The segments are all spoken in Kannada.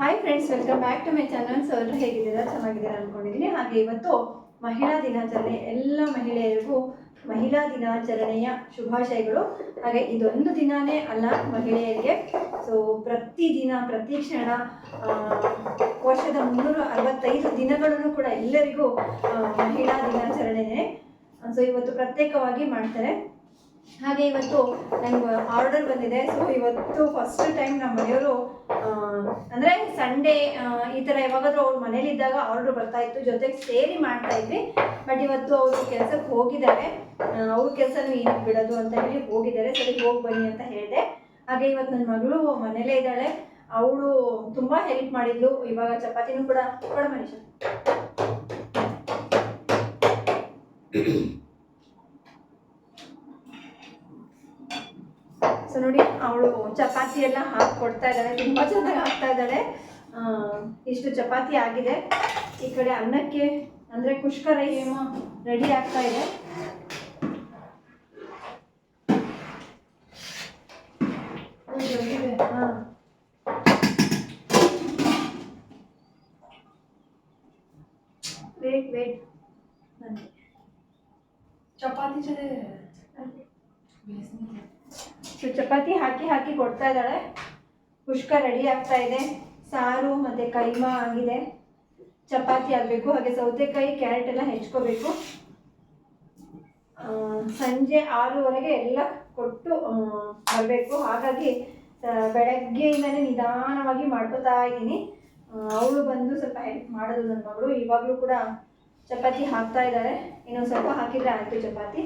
Hi friends welcome back to my channel ಎಲ್ಲರೂ ಹೇಗಿದ್ದೀರಾ? ಚೆನ್ನಾಗಿದ್ದೀರಾ ಅನ್ಕೊಂಡಿದ್ದೀನಿ. ಹಾಗೆ ಇವತ್ತು ಮಹಿಳಾ ದಿನಾಚರಣೆ, ಎಲ್ಲ ಮಹಿಳೆಯರಿಗೂ ಮಹಿಳಾ ದಿನಾಚರಣೆಯ ಶುಭಾಶಯಗಳು. ಹಾಗೆ ಇದೊಂದು ದಿನಾನೇ ಅಲ್ಲ, ಮಹಿಳೆಯರಿಗೆ. ಸೊ ಪ್ರತಿದಿನ ಪ್ರತಿ ಕ್ಷಣ ವರ್ಷದ ಮುನ್ನೂರ ಅರವತ್ತೈದು ದಿನಗಳನ್ನು ಕೂಡ ಎಲ್ಲರಿಗೂ ಮಹಿಳಾ ದಿನಾಚರಣೆನೇ ಸೊ ಇವತ್ತು ಪ್ರತ್ಯೇಕವಾಗಿ ಮಾಡ್ತಾರೆ. ಹಾಗೆ ಇವತ್ತು ನಂಗೆ ಆರ್ಡರ್ ಬಂದಿದೆ. ಸೊ ಇವತ್ತು ಫಸ್ಟ್ ಟೈಮ್ ನಮ್ಮ ಮನೆಯವರು ಅಂದರೆ ಸಂಡೇ ಈ ಥರ ಯಾವಾಗಾದ್ರೂ ಅವ್ರ ಮನೇಲಿದ್ದಾಗ ಆರ್ಡರ್ ಬರ್ತಾ ಇತ್ತು. ಜೊತೆಗೆ ಸೇರಿ ಮಾಡ್ತಾ ಇದ್ವಿ. ಬಟ್ ಇವತ್ತು ಅವರು ಕೆಲಸಕ್ಕೆ ಹೋಗಿದ್ದಾರೆ. ಅವ್ರ ಕೆಲಸನೂ ಏನು ಬಿಡೋದು ಅಂತ ಹೇಳಿ ಹೋಗಿದ್ದಾರೆ. ಸರಿ, ಹೋಗಿ ಬನ್ನಿ ಅಂತ ಹೇಳಿದೆ. ಹಾಗೆ ಇವತ್ತು ನನ್ನ ಮಗಳು ಮನೇಲೇ ಇದ್ದಾಳೆ. ಅವಳು ತುಂಬ ಹೆಲ್ಪ್ ಮಾಡಿದ್ಲು. ಇವಾಗ ಚಪಾತಿನೂ ಕೂಡ, ಕೊಡ ಮನುಷ್ಯ ಸೊ ನೋಡಿ ಅವಳು ಚಪಾತಿ ಎಲ್ಲ ಹಾಕಿ ಕೊಡ್ತಾ ಇದ್ದಾಳೆ. ತುಂಬ ಚೆನ್ನಾಗಿ ಹಾಕ್ತಾ ಇದ್ದಾಳೆ. ಇಷ್ಟು ಚಪಾತಿ ಆಗಿದೆ. ಈ ಕಡೆ ಅನ್ನಕ್ಕೆ ಅಂದರೆ ಕುಷ್ಕ ರೈಸ್ ರೆಡಿ ಆಗ್ತಾ ಇದೆ. Wait wait chapati so chapati ಹಾಕಿ ಹಾಕಿ ಕೊಡ್ತಾ ಇದ್ದಾಳೆ. ಪುಷ್ಕ ರೆಡಿ ಆಗ್ತಾ ಇದೆ. ಸಾರು ಮತ್ತು ಕೈಮಾ ಆಗಿದೆ. ಚಪಾತಿ ಆಗಬೇಕು, ಹಾಗೆ ಸೌತೆಕಾಯಿ ಕ್ಯಾರೆಟ್ ಎಲ್ಲ ಹೆಚ್ಕೋಬೇಕು. ಸಂಜೆ ಆರೂವರೆಗೆ ಎಲ್ಲ ಕೊಟ್ಟು ಬರಬೇಕು. ಹಾಗಾಗಿ ಬೆಳಗ್ಗೆಯಿಂದನೇ ನಿಧಾನವಾಗಿ ಮಾಡ್ಕೋತಾ ಇದ್ದೀನಿ. ಅವಳು ಬಂದು ಸ್ವಲ್ಪ ಹೆಲ್ಪ್ ಮಾಡೋದು ನನ್ನ ಮಗಳು. ಇವಾಗಲೂ ಕೂಡ ಚಪಾತಿ ಹಾಕ್ತಾ ಇದ್ದಾರೆ. ಇನ್ನೊಂದು ಸ್ವಲ್ಪ ಹಾಕಿದರೆ ಆಯಿತು ಚಪಾತಿ.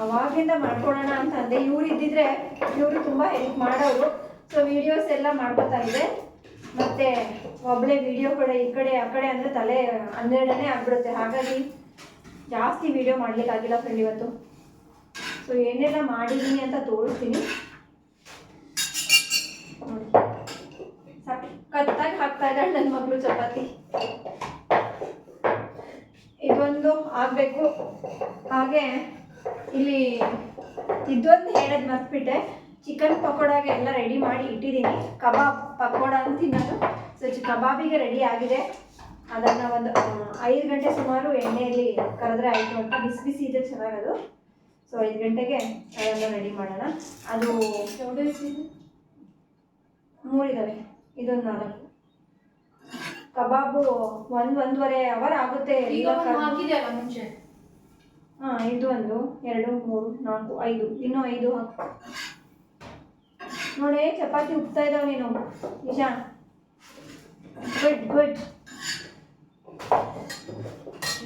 ಅವಾಗಿಂದ ಮಾಡ್ಕೊಳ್ಳೋಣ ಅಂತ ಅಂದೆ ಇವ್ರು ಇದ್ದಿದ್ರೆ ಇವರು ತುಂಬ ಹೆಲ್ಪ್ ಮಾಡೋರು. ಸೊ ವಿಡಿಯೋಸ್ ಎಲ್ಲ ಮಾಡ್ಕೊತಾ ಇದೆ ಮತ್ತೆ ಒಬ್ಬಳೇ ವಿಡಿಯೋ ಕಡೆ ಈ ಕಡೆ, ಆ ಕಡೆ ಅಂದರೆ ತಲೆ ಹನ್ನೆರಡನೇ ಆಗ್ಬಿಡುತ್ತೆ. ಹಾಗಾಗಿ ಜಾಸ್ತಿ ವಿಡಿಯೋ ಮಾಡ್ಲಿಕ್ಕಾಗಿಲ್ಲ ಫ್ರೆಂಡ್ ಇವತ್ತು. ಸೊ ಏನೆಲ್ಲ ಮಾಡಿದೀನಿ ಅಂತ ತೋರಿಸ್ತೀನಿ. ನೋಡಿ. ಸಖತ್ತಾಗಿ ಹಾಕ್ತಾ ಇದ್ದಾಳೆ ನನ್ನ ಮಗಳು ಚಪಾತಿ. ಇದೊಂದು ಆಗಬೇಕು. ಹಾಗೆ ಇಲ್ಲಿ ಇದೊಂದು ಹೇಳೋದು ಮರ್ತ್ಬಿಟ್ಟೆ. ಚಿಕನ್ ಪಕೋಡಾಗೆ ಎಲ್ಲ ರೆಡಿ ಮಾಡಿ ಇಟ್ಟಿದ್ದೀನಿ ಕಬಾಬ್ ಪಕೋಡ ಅಂತ ತಿನ್ನೋದು. ಸೊ ಚಿ ಕಬಾಬಿಗೆ ರೆಡಿ ಆಗಿದೆ. ಅದನ್ನು ಒಂದು ಐದು ಗಂಟೆ ಸುಮಾರು ಎಣ್ಣೆಯಲ್ಲಿ ಕರೆದ್ರೆ ಆಯಿತು ಅಂತ ಬಿಸಿ ಬಿಸಿ ಇದೆ ಚೆನ್ನಾಗದು. ಸೊ ಐದು ಗಂಟೆಗೆ ಅದನ್ನು ರೆಡಿ ಮಾಡೋಣ. ಅದು ಮೂರಿದ್ದಾವೆ ಇದೊಂದು ನಾಲ್ಕು. ಕಬಾಬು ಒಂದು ಒಂದೂವರೆ ಅವರ್ ಆಗುತ್ತೆ. ಮುಂಚೆ? ಹಾ ಇದು ಒಂದು ಎರಡು, ಮೂರು, ನಾಲ್ಕು, ಐದು. ಇನ್ನೂ ಐದು ಹಾಕು. ನೋಡಿ, ಚಪಾತಿ ಉಪ್ತಾ ಇದ್ದಾವೆ ನೀನು. ಇಶಾ. ಗುಡ್ ಗುಡ್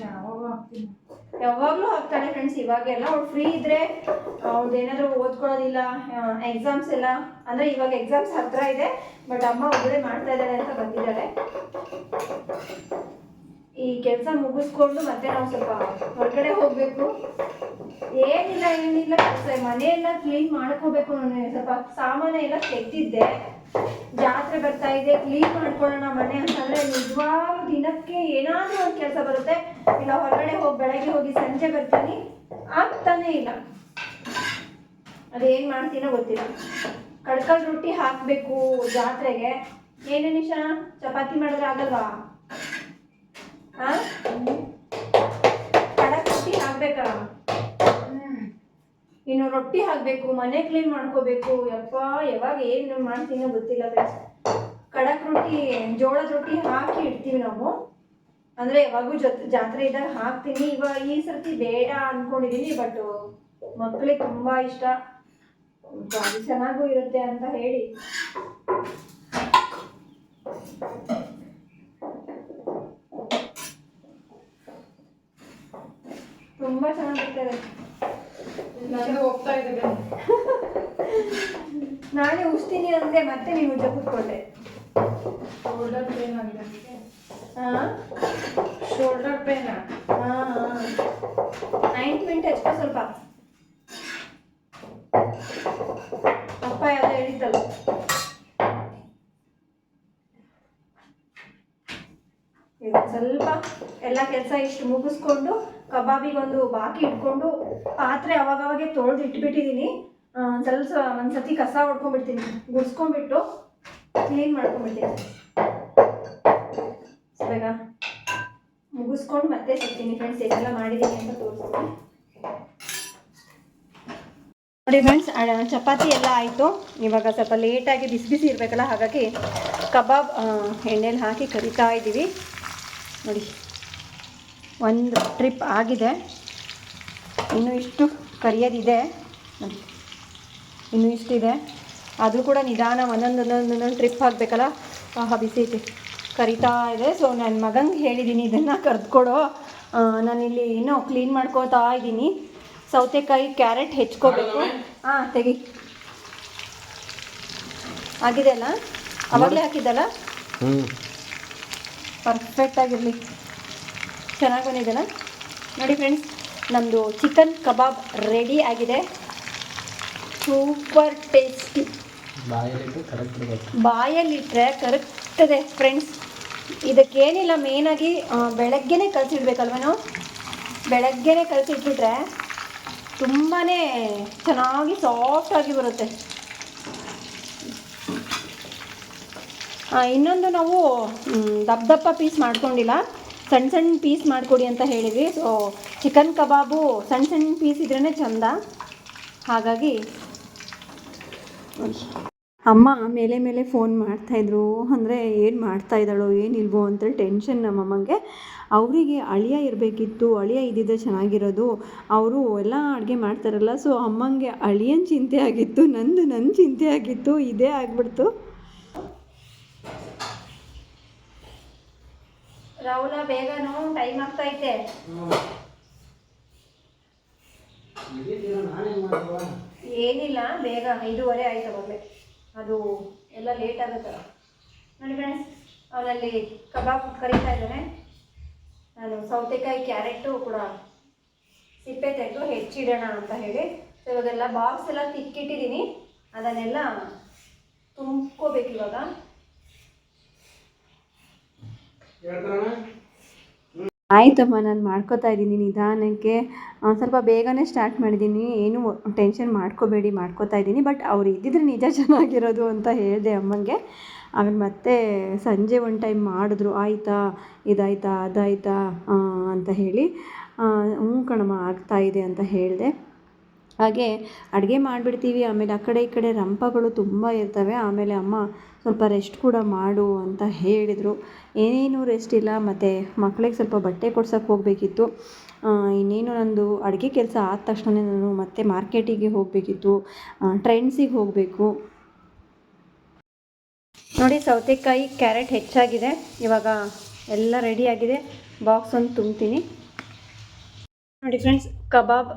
ಯಾವಾಗ ಹಾಕ್ತೀನಿ. ಯಾವಾಗಲೂ ಹಾಕ್ತಾಳೆ ಫ್ರೆಂಡ್ಸ್ ಇವಾಗೆಲ್ಲ ಅವ್ಳು ಫ್ರೀ ಇದ್ರೆ ಅವ್ಳದ್ದು ಏನಾದರೂ ಓದ್ಕೊಳ್ಳೋದಿಲ್ಲ ಎಕ್ಸಾಮ್ಸ್ ಎಲ್ಲ. ಅಂದರೆ ಇವಾಗ ಎಕ್ಸಾಮ್ಸ್ ಹತ್ರ ಇದೆ ಬಟ್ ಅಮ್ಮ ಒಬ್ಬರೇ ಮಾಡ್ತಾ ಇದ್ದಾರೆ ಅಂತ ಬಂದಿದ್ದಾಳೆ ಈ ಕೆಲಸ ಮುಗಿಸ್ಕೊಂಡು ಮತ್ತೆ ನಾವು ಸ್ವಲ್ಪ ಹೊರಗಡೆ ಹೋಗಬೇಕು. ಏನಿಲ್ಲ ಏನಿಲ್ಲ ಕೆಲಸ. ಮನೆಯೆಲ್ಲ ಕ್ಲೀನ್ ಮಾಡ್ಕೋಬೇಕು ನಾನು. ಸ್ವಲ್ಪ ಸಾಮಾನು ಎಲ್ಲ ತೆಗ್ದಿದ್ದೆ. ಜಾತ್ರೆ ಬರ್ತಾ ಇದೆ. ಕ್ಲೀನ್ ಮಾಡ್ಕೊಳ್ಳೋಣ ಮನೆ ಅಂತಂದ್ರೆ ನಿಜವಾಗ್ಲೂ ದಿನಕ್ಕೆ ಏನಾದ್ರೂ ಒಂದು ಕೆಲಸ ಬರುತ್ತೆ. ಇಲ್ಲ, ಹೊರಗಡೆ ಹೋಗಿ ಬೆಳಗ್ಗೆ ಹೋಗಿ ಸಂಜೆ ಬರ್ತೀನಿ ಆಗ್ತಾನೆ ಇಲ್ಲ. ಅದೇನ್ ಮಾಡ್ತೀನೋ ಗೊತ್ತಿಲ್ಲ. ಕಡ್ಕಲ್ ರೊಟ್ಟಿ ಹಾಕ್ಬೇಕು ಜಾತ್ರೆಗೆ. ಏನೇ ನಿಶಾ? ಚಪಾತಿ ಮಾಡಿದ್ರೆ ಆಗಲ್ವಾ? ಹಾ? ಕಡಕ್ ರೊಟ್ಟಿ ಹಾಕ್ಬೇಕಾ? ಇನ್ನು ರೊಟ್ಟಿ ಹಾಕ್ಬೇಕು, ಮನೆ ಕ್ಲೀನ್ ಮಾಡ್ಕೋಬೇಕು. ಯಪ್ಪ, ಯಾವಾಗ ಏನು ಮಾಡ್ತೀನೋ ಗೊತ್ತಿಲ್ಲ ಫ್ರೆಂಡ್ಸ್ ಕಡಕ್ ರೊಟ್ಟಿ ಜೋಳದ ರೊಟ್ಟಿ ಹಾಕಿ ಇಡ್ತೀವಿ ನಾವು. ಅಂದ್ರೆ ಯಾವಾಗೂ ಜೊತೆ, ಜಾತ್ರೆ ಇದ್ದಾಗ ಹಾಕ್ತೀನಿ. ಇವಾಗ ಈ ಸರ್ತಿ ಬೇಡ ಅನ್ಕೊಂಡಿದೀನಿ ಬಟ್ ಮಕ್ಕಳಿಗೆ ತುಂಬಾ ಇಷ್ಟ. ಚೆನ್ನಾಗೂ ಇರುತ್ತೆ ಅಂತ ಹೇಳಿ. ತುಂಬಾ ಚೆನ್ನಾಗಿರ್ತದೆ ನಾನು ಹೋಗ್ತಾ ಇದೆ ನಾನೇ ಉಸ್ತೀನಿ ಅಂದೆ ಮತ್ತೆ ನೀವು ಉಜ್ಜ ಕೂತ್ಕೊಂಡೆ. ಶೋಲ್ಡರ್ ಪೇನ್ ಆಗಿದೆ ಶೋಲ್ಡರ್ ಪೇನ್ ಹಾ ನೈಂಟ್ ಎಷ್ಟು ಸ್ವಲ್ಪ. ಅಪ್ಪ ಎಲ್ಲ ಹೇಳಿದ್ದಲ್ಲ ಸ್ವಲ್ಪ ಎಲ್ಲ ಕೆಲಸ ಇಷ್ಟು ಮುಗಿಸ್ಕೊಂಡು ಕಬಾಬಿಗೊಂದು ಬಾಕಿ ಇಟ್ಕೊಂಡು ಪಾತ್ರೆ ಅವಾಗವಾಗೆ ತೊಳೆದು ಇಟ್ಬಿಟ್ಟಿದ್ದೀನಿ ಸ್ವಲ್ಪ ಒಂದು ಸತಿ ಕಸ ಹೊಡ್ಕೊಂಡ್ಬಿಡ್ತೀನಿ ಗುಡ್ಸ್ಕೊಂಡ್ಬಿಟ್ಟು ಕ್ಲೀನ್ ಮಾಡ್ಕೊಂಡ್ಬಿಡ್ತೀನಿ. ಬೇಗ ಮುಗಿಸ್ಕೊಂಡು ಮತ್ತೆ ಸಿಗ್ತೀನಿ ಫ್ರೆಂಡ್ಸ್ ಎಲ್ಲ ಮಾಡಿದ್ದೀನಿ ಅಂತ ತೋರಿಸ್ತೀನಿ. ನೋಡಿ ಫ್ರೆಂಡ್ಸ್ ಚಪಾತಿ ಎಲ್ಲ ಆಯಿತು. ಇವಾಗ ಸ್ವಲ್ಪ ಲೇಟಾಗಿ ಬಿಸಿ ಬಿಸಿ ಇರಬೇಕಲ್ಲ, ಹಾಗಾಗಿ ಕಬಾಬ್ ಎಣ್ಣೆಲಿ ಹಾಕಿ ಕರಿತಾ ಇದ್ದೀವಿ ನೋಡಿ. ಒಂದು ಟ್ರಿಪ್ ಆಗಿದೆ. ಇನ್ನು ಇಷ್ಟು ಕರಿಯೋದಿದೆ. ನೋಡಿ ಇನ್ನೂ ಇಷ್ಟಿದೆ ಅದು ಕೂಡ ನಿಧಾನ ಒಂದೊಂದು ಒಂದೊಂದು ಒಂದೊಂದು ಟ್ರಿಪ್ ಆಗಬೇಕಲ್ಲ? ಆಹಾ ಬಿಸಿ ಐತಿ. ಕರಿತಾ ಇದೆ. ಸೊ ನನ್ನ ಮಗಂಗೆ ಹೇಳಿದ್ದೀನಿ ಇದನ್ನು ಕರೆದುಕೊಡು. ನಾನಿಲ್ಲಿ ಇನ್ನೂ ಕ್ಲೀನ್ ಮಾಡ್ಕೋತಾ ಇದ್ದೀನಿ. ಸೌತೆಕಾಯಿ ಕ್ಯಾರೆಟ್ ಹೆಚ್ಕೋಬೇಕು. ಹಾಂ ತೆಗಿ. ಆಗಿದೆ ಅಲ್ಲ? ಅವಾಗಲೇ ಹಾಕಿದ್ದಲ್ಲ? ಹ್ಞೂ ಪರ್ಫೆಕ್ಟ್ ಆಗಿರಲಿ. ಚೆನ್ನಾಗಿ ಬಂದಿದೆಯಲ್ಲ ನೋಡಿ ಫ್ರೆಂಡ್ಸ್ ನಮ್ಮದು ಚಿಕನ್ ಕಬಾಬ್ ರೆಡಿ ಆಗಿದೆ. ಸೂಪರ್ ಟೇಸ್ಟಿ ಬಾಯಲ್ಲಿಟ್ಟರೆ ಕರೆಕ್ಟದೆ ಫ್ರೆಂಡ್ಸ್ ಇದಕ್ಕೇನಿಲ್ಲ ಮೇಯ್ನಾಗಿ ಬೆಳಗ್ಗೆನೇ ಕಲಸಿಡ್ಬೇಕಲ್ವ ನಾವು? ಬೆಳಗ್ಗೆನೇ ಕಲಸಿಟ್ಬಿಟ್ರೆ ತುಂಬಾ ಚೆನ್ನಾಗಿ ಸಾಫ್ಟಾಗಿ ಬರುತ್ತೆ. ಇನ್ನೊಂದು ನಾವು ದಪ್ಪ ದಪ್ಪ ಪೀಸ್ ಮಾಡ್ಕೊಂಡಿಲ್ಲ. ಸಣ್ಣ ಸಣ್ಣ ಪೀಸ್ ಮಾಡಿಕೊಡಿ ಅಂತ ಹೇಳಿದ್ವಿ. ಸೊ ಚಿಕನ್ ಕಬಾಬು ಸಣ್ಣ ಸಣ್ಣ ಪೀಸ್ ಇದ್ರೇ ಚಂದ. ಹಾಗಾಗಿ ಅಮ್ಮ ಮೇಲೆ ಮೇಲೆ ಫೋನ್ ಮಾಡ್ತಾಯಿದ್ರು ಅಂದರೆ ಏನು ಮಾಡ್ತಾ ಇದ್ದಾಳೋ ಏನಿಲ್ವೋ ಅಂತೇಳಿ ಟೆನ್ಷನ್ ನಮ್ಮಮ್ಮಂಗೆ ಅವರಿಗೆ ಅಳಿಯ ಇರಬೇಕಿತ್ತು. ಅಳಿಯ ಇದ್ದಿದ್ದರೆ ಚೆನ್ನಾಗಿರೋದು. ಅವರು ಎಲ್ಲ ಅಡುಗೆ ಮಾಡ್ತಾರಲ್ಲ. ಸೊ ಅಮ್ಮಂಗೆ ಅಳಿಯನ್ ಚಿಂತೆ ಆಗಿತ್ತು. ನಂದು ನನ್ನ ಚಿಂತೆ ಆಗಿತ್ತು. ಇದೇ ಆಗ್ಬಿಡ್ತು. ರಾಹುಲ ಬೇಗನು ಟೈಮ್ ಆಗ್ತೈತೆ. ಏನಿಲ್ಲ ಬೇಗ ಐದೂವರೆ ಆಯ್ತು ಅವಾಗಲೇ ಅದು ಎಲ್ಲ ಲೇಟ್ ಆಗುತ್ತೆ. ನೋಡಿ ಫ್ರೆಂಡ್ಸ್ ಅವನಲ್ಲಿ ಕಬಾಬ್ ಕರೀತಾ ಇದ್ದಾನೆ. ನಾನು ಸೌತೆಕಾಯಿ ಕ್ಯಾರೆಟು ಕೂಡ ಸಿಪ್ಪೆ ತೆಗೆದು ಹೆಚ್ಚಿಡೋಣ ಅಂತ ಹೇಳಿ. ಸೊ ಇವಾಗೆಲ್ಲ ಬಾಕ್ಸ್ ಎಲ್ಲ ತಿಕ್ಕಿಟ್ಟಿದ್ದೀನಿ. ಅದನ್ನೆಲ್ಲ ತುಂಬ್ಕೋಬೇಕು ಇವಾಗ. ಆಯ್ತಮ್ಮ ನಾನು ಮಾಡ್ಕೋತಾ ಇದ್ದೀನಿ ನಿಧಾನಕ್ಕೆ. ಸ್ವಲ್ಪ ಬೇಗನೆ ಸ್ಟಾರ್ಟ್ ಮಾಡಿದ್ದೀನಿ. ಏನು ಟೆನ್ಷನ್ ಮಾಡ್ಕೋಬೇಡಿ, ಮಾಡ್ಕೋತಾ ಇದ್ದೀನಿ. ಬಟ್ ಅವ್ರು ಇದ್ದಿದ್ರೆ ನಿಜ ಚೆನ್ನಾಗಿರೋದು ಅಂತ ಹೇಳಿದೆ ಅಮ್ಮಂಗೆ ಆಮೇಲೆ ಮತ್ತೆ ಸಂಜೆ ಒಂದು ಟೈಮ್ ಮಾಡಿದ್ರು. ಆಯಿತಾ, ಇದಾಯ್ತಾ, ಅದಾಯ್ತಾ ಅಂತ ಹೇಳಿ. ಹ್ಞೂ ಕಣಮ್ಮ ಆಗ್ತಾಯಿದೆ ಅಂತ ಹೇಳಿದೆ. ಹಾಗೆ ಅಡುಗೆ ಮಾಡಿಬಿಡ್ತೀವಿ. ಆಮೇಲೆ ಆ ಕಡೆ ಈ ಕಡೆ ರಂಪಗಳು ತುಂಬ ಇರ್ತವೆ. ಆಮೇಲೆ ಅಮ್ಮ ಸ್ವಲ್ಪ ರೆಸ್ಟ್ ಕೂಡ ಮಾಡು ಅಂತ ಹೇಳಿದರು. ಏನೇನು ರೆಸ್ಟ್ ಇಲ್ಲ, ಮತ್ತು ಮಕ್ಳಿಗೆ ಸ್ವಲ್ಪ ಬಟ್ಟೆ ಕೊಡ್ಸೋಕ್ಕೆ ಹೋಗಬೇಕಿತ್ತು. ಇನ್ನೇನು ನಂದು ಅಡುಗೆ ಕೆಲಸ ಆದ ತಕ್ಷಣ ನಾನು ಮತ್ತೆ ಮಾರ್ಕೆಟಿಗೆ ಹೋಗಬೇಕಿತ್ತು. ಟ್ರೆಂಡ್ಸಿಗೆ ಹೋಗಬೇಕು. ನೋಡಿ ಸೌತೆಕಾಯಿ ಕ್ಯಾರೆಟ್ ಹೆಚ್ಚಾಗಿದೆ. ಇವಾಗ ಎಲ್ಲ ರೆಡಿಯಾಗಿದೆ ಬಾಕ್ಸ್ ಒಂದು ತುಂಬ್ತೀನಿ. ನೋಡಿ ಫ್ರೆಂಡ್ಸ್ ಕಬಾಬ್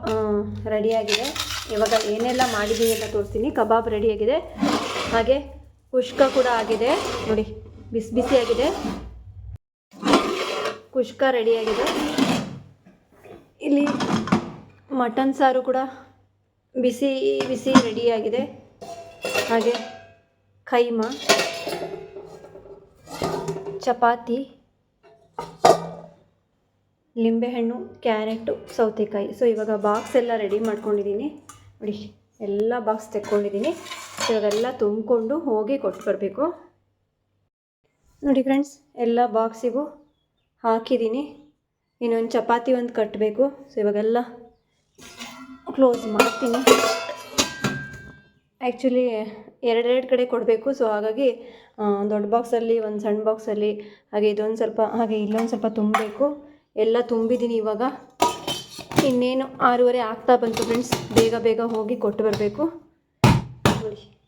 ರೆಡಿಯಾಗಿದೆ ಇವಾಗ ಏನೆಲ್ಲ ಮಾಡಿದ್ದೀನಿ ಅಂತ ತೋರಿಸ್ತೀನಿ. ಕಬಾಬ್ ರೆಡಿಯಾಗಿದೆ ಹಾಗೆ ಕುಷ್ಕ ಕೂಡ ಆಗಿದೆ. ನೋಡಿ, ಬಿಸಿ ಬಿಸಿಯಾಗಿದೆ ಕುಷ್ಕ ರೆಡಿಯಾಗಿದೆ ಇಲ್ಲಿ ಮಟನ್ ಸಾರು ಕೂಡ ಬಿಸಿ ಬಿಸಿ ರೆಡಿಯಾಗಿದೆ ಹಾಗೆ ಕೈಮ, ಚಪಾತಿ, ಲಿಂಬೆಹಣ್ಣು, ಕ್ಯಾರೆಟು, ಸೌತೆಕಾಯಿ. ಸೊ ಇವಾಗ ಬಾಕ್ಸ್ ಎಲ್ಲ ರೆಡಿ ಮಾಡ್ಕೊಂಡಿದ್ದೀನಿ. ನೋಡಿ, ಎಲ್ಲ ಬಾಕ್ಸ್ ತೆಕ್ಕೊಂಡಿದ್ದೀನಿ. ಇವಾಗೆಲ್ಲ ತುಂಬಿಕೊಂಡು ಹೋಗಿ ಕೊಟ್ಟು ಬರಬೇಕು. ನೋಡಿ ಫ್ರೆಂಡ್ಸ್ ಎಲ್ಲ ಬಾಕ್ಸಿಗೂ ಹಾಕಿದ್ದೀನಿ. ಇನ್ನೊಂದು ಚಪಾತಿ ಒಂದು ಕಟ್ಟಬೇಕು ಸೊ ಇವಾಗೆಲ್ಲ ಕ್ಲೋಸ್ ಮಾಡ್ತೀನಿ. ಆ್ಯಕ್ಚುಲಿ ಎರಡೆರಡು ಕಡೆ ಕೊಡಬೇಕು. ಸೊ ಹಾಗಾಗಿ ದೊಡ್ಡ ಬಾಕ್ಸಲ್ಲಿ ಒಂದು ಸಣ್ಣ ಬಾಕ್ಸಲ್ಲಿ ಹಾಗೆ ಇದೊಂದು ಸ್ವಲ್ಪ, ಹಾಗೆ ಇಲ್ಲೊಂದು ಸ್ವಲ್ಪ ತುಂಬಬೇಕು. ಎಲ್ಲ ತುಂಬಿದ್ದೀನಿ ಇವಾಗ. ಇನ್ನೇನು ಆರೂವರೆ ಆಗ್ತಾ ಬಂತು ಫ್ರೆಂಡ್ಸ್ ಬೇಗ ಬೇಗ ಹೋಗಿ ಕೊಟ್ಟು ಬರಬೇಕು. ನೋಡಿ